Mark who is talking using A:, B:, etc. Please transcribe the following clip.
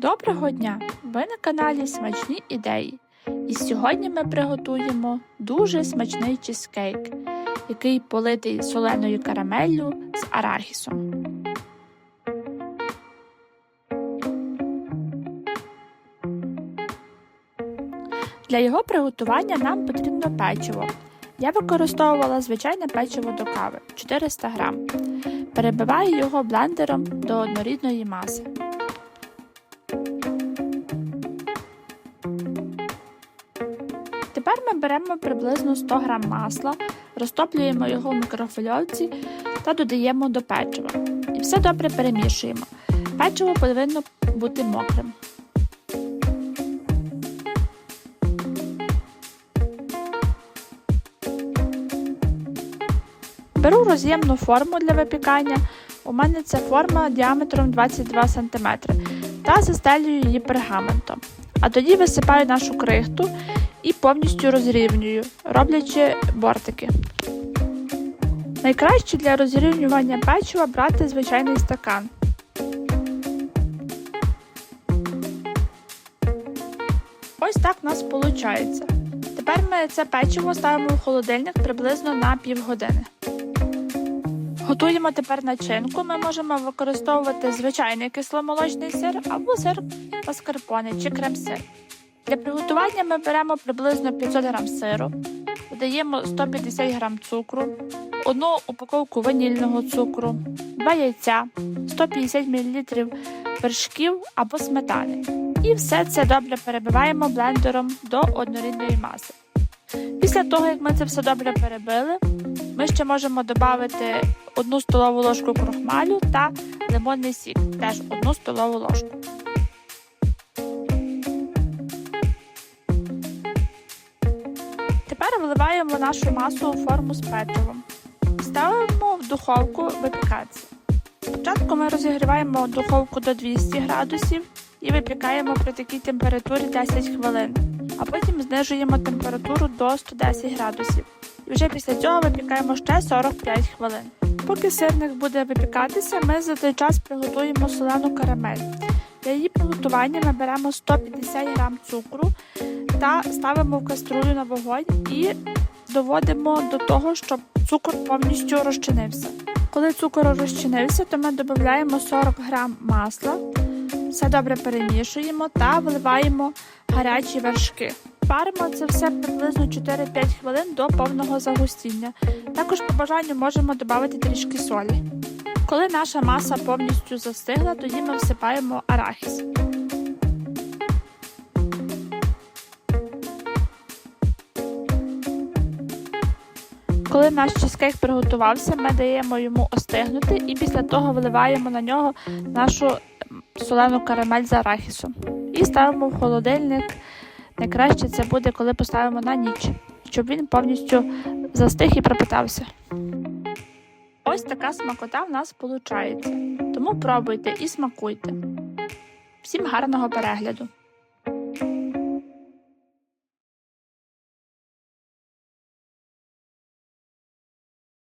A: Доброго дня! Ви на каналі Смачні ідеї. І сьогодні ми приготуємо дуже смачний чизкейк, який политий соленою карамеллю з арахісом. Для його приготування нам потрібно печиво. Я використовувала звичайне печиво до кави 400 г. Перебиваю його блендером до однорідної маси. Тепер ми беремо приблизно 100 г масла, розтоплюємо його в мікрофильовці та додаємо до печива. І все добре перемішуємо. Печиво повинно бути мокрим. Беру роз'ємну форму для випікання. У мене це форма діаметром 22 см та застелюю її пергаментом. А тоді висипаю нашу крихту і повністю розрівнюю, роблячи бортики. Найкраще для розрівнювання печива брати звичайний стакан. Ось так у нас виходить. Тепер ми це печиво ставимо в холодильник приблизно на півгодини. Готуємо тепер начинку. Ми можемо використовувати звичайний кисломолочний сир або сир маскарпоне чи крем-сир. Для приготування ми беремо приблизно 500 г сиру, додаємо 150 г цукру, одну упаковку ванільного цукру, 2 яйця, 150 мл вершків або сметани. І все це добре перебиваємо блендером до однорідної маси. Після того, як ми це все добре перебили, ми ще можемо додати 1 столову ложку крохмалю та лимонний сік, теж 1 столову ложку. Тепер вливаємо нашу масу у форму з печивом. Ставимо в духовку випікатися. Спочатку ми розігріваємо духовку до 200 градусів і випікаємо при такій температурі 10 хвилин, а потім знижуємо температуру до 110 градусів. І вже після цього випікаємо ще 45 хвилин. Поки сирник буде випікатися, ми за той час приготуємо солену карамель. Для її приготування ми беремо 150 г цукру та ставимо в каструлю на вогонь і доводимо до того, щоб цукор повністю розчинився. Коли цукор розчинився, то ми додаємо 40 г масла, все добре перемішуємо та вливаємо гарячі вершки. Паримо це все приблизно 4-5 хвилин до повного загустіння. Також по бажанню можемо додати трішки солі. Коли наша маса повністю застигла, тоді ми всипаємо арахіс. Коли наш чизкейк приготувався, ми даємо йому остигнути і після того виливаємо на нього нашу солену карамель з арахісом. І ставимо в холодильник. Найкраще це буде, коли поставимо на ніч, щоб він повністю застиг і пропитався. Ось така смакота в нас виходить. Тому пробуйте і смакуйте. Всім гарного перегляду!